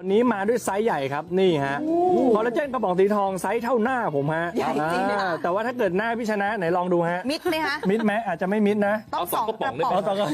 วันนี้มาด้วยไซส์ใหญ่ครับนี่ฮะคอลลาเจนกระป๋องสีทองไซส์เท่าหน้าผมฮะใหญ่จริงนะคะอ่าแต่ว่าถ้าเกิดหน้าพี่ชนะไหนลองดูฮะมิดไหมคะ มิดไหมอาจจะไม่มิดนะต้องเอาสองกระป๋องได้ไหมเอาต่อก่อน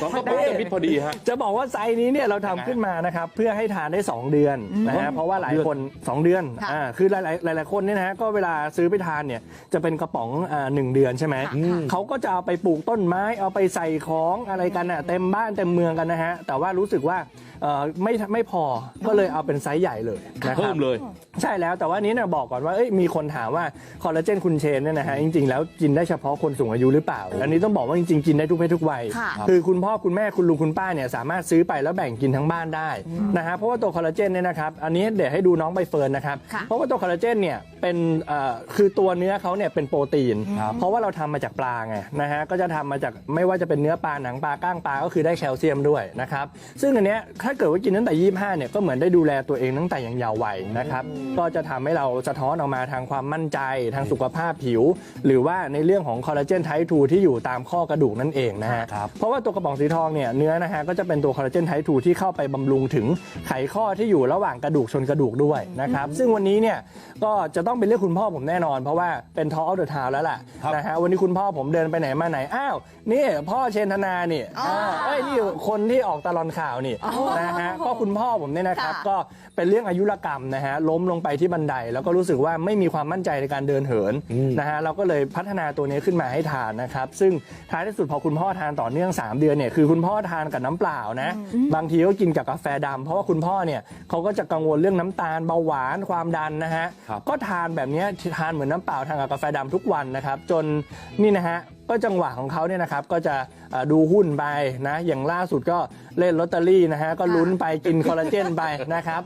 สองกระป๋องจะมิดพอดีฮะ จะบอกว่าไซส์นี้เนี่ยเราทำขึ้นมานะครับเพื่อให้ทานได้ 2 เดือนนะฮะเพราะว่าหลายคน 2 เดือนค่ะอ่าคือหลายๆหลายๆคนเนี่ยนะฮะก็เวลาซื้อไปทานเนี่ยจะเป็นกระป๋องอ่าหนึ่งเดือนใช่ไหมค่ะเขาก็จะเอาไปปลูกต้นไม้เอาไปใส่ของอะไรกันน่ะเต็มบ้านเต็มเมืองกันนะฮะแต่ว่ารู้สึกว่าเอ่อไม่ไม่พอก็เลยเอาเป็นไซส์ใหญ่เลยนะครับ เพิ่มเลย ใช่แล้วแต่ว่านี้เนี่ยบอกก่อนว่าเอ้ยมีคนถามว่าคอลลาเจนคุณเชนเนี่ยนะฮะจริงๆแล้วกินได้เฉพาะคนสูงอายุหรือเปล่า อันนี้ต้องบอกว่าจริงๆกินได้ทุกเพศทุกวัยค่ะคือคุณพ่อคุณแม่คุณลุงคุณป้าเนี่ยสามารถซื้อไปแล้วแบ่งกินทั้งบ้านได้นะฮะเพราะว่าตัวคอลลาเจนเนี่ยนะครับอันนี้เดี๋ยวให้ดูน้องใบเฟิร์นนะครับค่ะ เพราะว่าตัวคอลลาเจนเนี่ยเป็นเอ่อคือตัวเนื้อเขาเนี่ยเป็นโปรตีน เพราะว่าเราทำมาจากปลาไงนะฮะก็จะทำมาจากไม่ว่าจะเป็นเนื้อปลาหนังปลาก้างปลาก็คือได้แคลเซียมด้วยนะครับซึ่งอันเนี้ยถ้าเกิดว่ากินตั้งแต่ 25 เนี่ยก็เหมือนได้ดูแลตัวเองตั้งแต่ยังเยาว์วัยนะครับ ก็จะทำให้เราสะท้อนออกมาทางความมั่นใจทางสุขภาพผิว หรือว่าในเรื่องของคอลลาเจนไทป์2ที่อยู่ตามข้อกระดูกนั่นเองนะฮะ ครับ เพราะว่าตัวกระป๋องสีทองเนี่ยเนื้อนะฮะก็จะเป็นตัวคอลลาเจนไทป์2ที่เข้าไปบำรุงถึงไขข้อที่อยู่ระหว่างกระดูกชนกระดูกด้วยนะครับ ซึ่งวันนี้เนี่ยก็จะต้องเป็นเรื่องคุณพ่อผมแน่นอน เพราะว่าเป็นทอ l อ f เดอะทาวแล้วล่ะครับ นะฮะวันนี้คุณพ่อผมเดินไปไหนมาไหนอ้าวนี่พ่อเชนธนานี่อ๋ออ่าเอ้ยนี่คนที่ออกตลอนข่าวนี่นะฮะก็คุณพ่อผมเนี่ยนะครับ ค่ะก็เป็นเรื่องอายุรกรรมนะฮะล้มลงไปที่บันได แล้วก็รู้สึกว่าไม่มีความมั่นใจในการเดินเหินนะฮะเราก็เลยพัฒนาตัวนี้ขึ้นมาให้ทานนะครับ ซึ่งท้ายที่สุดพอคุณพ่อทานต่อเนื่อง 3 เดือนเนี่ยคือคุณพ่อทานกับน้ำเปล่านะบางทีก็กินกับกาแฟดำเพราะว่าคุณพ่อเนี่ยเขาก็จะกังวลเรื่องน้ำตาลเบาหวานความดันนะฮะครับ ก็ทานแบบเนี้ยทานเหมือนน้ำเปล่าทานกับกาแฟดำทุกวันนะครับ จนนี่นะฮะ ก็จังหวะของเขาเนี่ยนะครับก็จะเอ่อดูหุ้นไปนะอย่างล่าสุดก็เล่นลอตเตอรี่นะฮะก็ลุ้นไปกินคอลลาเจนไปนะครับ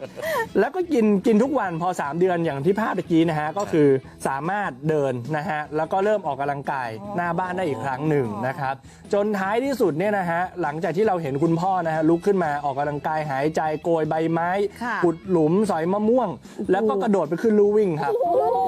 แล้วก็กินกินทุกวันพอ 3 เดือนอย่างที่ภาพเมื่อกี้นะฮะก็คือสามารถเดินนะฮะแล้วก็เริ่มออกกำลังกายหน้าบ้านได้อีกครั้งหนึ่งนะครับ จนท้ายที่สุดเนี่ยนะฮะหลังจากที่เราเห็นคุณพ่อนะฮะลุกขึ้นมาออกกำลังกายหายใจโกยใบไม้ค่ะขุดหลุมสอยมะม่วง แล้วก็กระโดดไปขึ้นลู่วิ่งครับ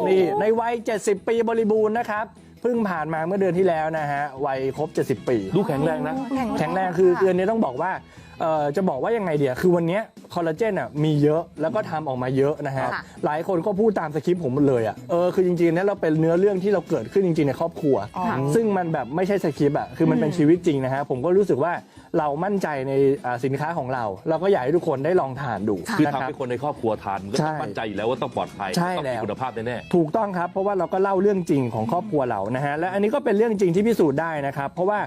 นี่ในวัย 70 ปีบริบูรณ์นะครับ เพิ่งผ่านมาเมื่อเดือนที่แล้วนะฮะวัยครบ 70 ปี ดูแข็งแรงนะ แข็งแรงแข็งแรงคือค่ะเดือนนี้ต้องบอกว่าเอ่อจะบอกว่ายังไงเดียคือวันเนี้ยคอลลาเจนอะมีเยอะแล้วก็ทำออกมาเยอะนะฮะ ค่ะหลายคนก็พูดตามสคริปต์ผมหมดเลยอะเออคือจริงๆเนี่ยเราเป็นเนื้อเรื่องที่เราเกิดขึ้นจริงๆในครอบครัวอ๋อซึ่งมันแบบไม่ใช่สคริปต์อะคือมันเป็นชีวิตจริงนะฮะผมก็รู้สึกว่า เรามั่นใจในอ่าสินค้าของเรา เราก็อยากให้ทุกคนได้ลองทานดูคือนะทำครับให้คนในครอบครัวทานมันก็ใช่ต้องมั่นใจอยู่แล้วว่าต้องปลอดภัยใช่ต้องแล้มีวคุณภาพแน่ถูกต้องครับ เพราะว่าเราก็เล่าเรื่องจริงของครอบครัวเรานะฮะและอันนี้ก็เป็นเรื่องจริงที่พิสูจน์ได้นะครับ เพราะว่า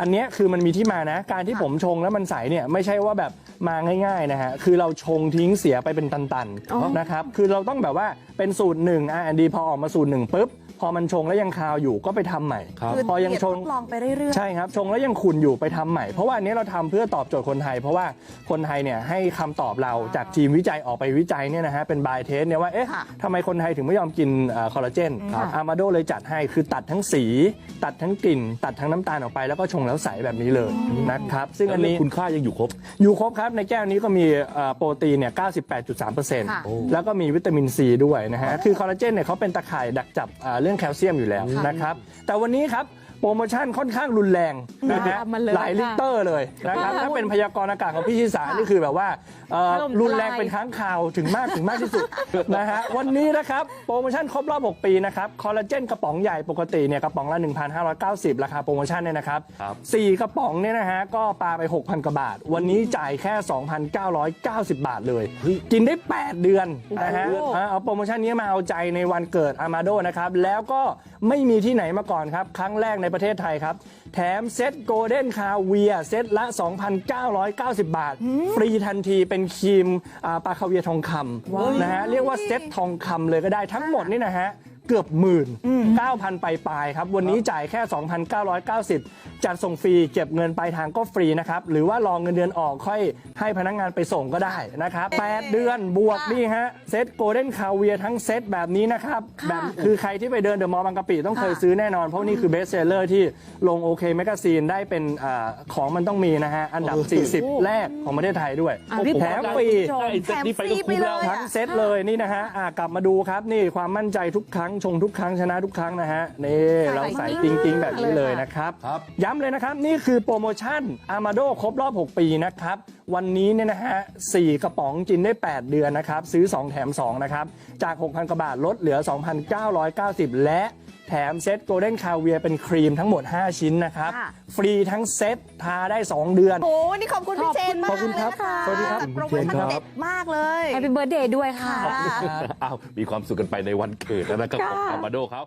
อันเนี้ยคือมันมีที่มานะ การที่ผมชงแล้วมันใสเนี่ยไม่ใช่ว่าแบบ มาง่ายๆนะฮะคือเราชงทิ้งเสียไปเป็นตันอ๋อ ๆนะครับคือเราต้องแบบว่าเป็นสูตรหนึ่งอะดีพอออกมาสูตรหนึ่งปุ๊บพอมันชงแล้วยังคาวอยู่ก็ไปทำใหม่ ครับ คือพอยังชง ทดลองไปเรื่อยๆ ใช่ครับ ชงแล้วยังขุ่นอยู่ไปทำใหม่ เพราะว่าอันนี้เราทำเพื่อตอบโจทย์คนไทย เพราะว่าคนไทยเนี่ยให้คำตอบเราจากทีมวิจัยออกไปวิจัยเนี่ยนะฮะเป็นบายเทสเนี่ยว่าเอ๊ะค่ะทำไมคนไทยถึงไม่ยอมกินเอ่อคอลลาเจนค่ะอามาโดเลยจัดให้คือตัดทั้งสี ตัดทั้งกลิ่น ตัดทั้งน้ำตาลออกไปแล้วก็ชงแล้วใสแบบนี้เลยนะครับซึ่งๆอันแล้วนี้ คุณค่ายังอยู่ครบ อยู่ครบครับในแก้วนี้ก็มีเอ่อโปรตีนเนี่ย98.3%ค่ะแล้วก็มีวิตามินซีด้วยนะฮะ คือคอลลาเจนเนี่ยเขาเป็นตะข่ายดักจับอ่าเรื่องแคลเซียมอยู่แล้วนะครับ แต่วันนี้ครับโปรโมชั่นค่อนข้างรุนแรงนะฮะเอามาเลยหลายลิตรเลยนะครับค่ะถ้าเป็นพยากรณ์อากาศของพี่ชิสานี่คือแบบว่าเอ่อถล่มทลาย รุนแรงเป็นครั้งข่าวถึงมากถึงมากที่สุด นะฮะวันนี้นะครับโปรโมชั่นครบรอบ 6 ปีนะครับคอลลาเจนกระป๋องใหญ่ปกติเนี่ยกระป๋องละ 1,590 ราคาโปรโมชั่นเนี่ยนะครับครับ สี่กระป๋องเนี่ยนะฮะก็ปาไป 6,000กว่าบาท วันนี้จ่ายแค่ 2,990 บาทเลยเฮ้ยกินได้ 8 เดือนนะฮะแปดเดือนอ่าเอาโปรโมชั่นนี้มาเอาใจในวันเกิดอามาโดนะครับแล้วก็ไม่มีที่ไหนมาก่อนครับครั้งแรกในประเทศไทยครับ แถมเซ็ตโกลเด้นคาเวียเซ็ตละ 2,990 บาท ฟรีทันทีเป็นครีมอ่าปลาคาเวียร์ทองคำนะฮะเรียกว่าเซ็ตทองคำเลยก็ได้ทั้งหมดนี่นะฮะ เกือบหมื่น9,000 ไปลายๆครับ วันนี้จ่ายแค่ 2,990 จัดส่งฟรีเก็บเงินปลายทางก็ฟรีนะครับ หรือว่ารองเงินเดือนออกค่อยให้พนักงานไปส่งก็ได้นะครับ 8 เดือนบวกค่ะนี่ฮะ เซ็ตโกลเด้นคาเวียทั้งเซ็ตแบบนี้นะครับค่ะแบบคือใครที่ไปเดินเดอะมอลล์บางกะปิต้องเคยค่ะซื้อแน่นอน เพราะนี่คือเบสเซลเลอร์ที่ลงโอเคแมกซีนได้เป็นอาของมันต้องมีนะฮะ อันดับ 40 แรกของประเทศไทยด้วยอะรีบแถมฟรีจบได้เซตนี้ไปก็คุ้มแล้วแถมฟรีไปเลยทั้งเซตเลยนี่นะฮะอะกลับมาดูครับนี่ความมั่นใจทุกครั้งชงทุกครั้งชนะทุกครั้งนะฮะนี่เราใส่ติงติงๆ แบบนี้เลยนะครับ ครับ ย้ำเลยนะครับนี่คือโปรโมชั่น Amado ครบรอบ 6 ปีนะครับ วันนี้เนี่ยนะฮะ4กระป๋องกินได้ 8 เดือนนะครับ ซื้อ 2 แถม 2 นะครับ จาก 6,000กว่าบาทลดเหลือ 2,990 และแถมเซตโกลเด้นคาเวียเป็นครีมทั้งหมด 5 ชิ้นนะครับ ค่ะ ฟรีทั้งเซตทาได้ 2 เดือน โอ้นี่ขอบคุณพี่เจนมากขอบคุณครับเลยนะะสวัสดีครับ จัโปรโมชั่นคุณเจนครับเด็ดมากเลย แฮปปี้เบิร์ดเดย์ด้วยค่ะค่ะ อ้าวมีความสุขกันไปในวันเกิดแล้วนะครับของค่ะอามาโดเขา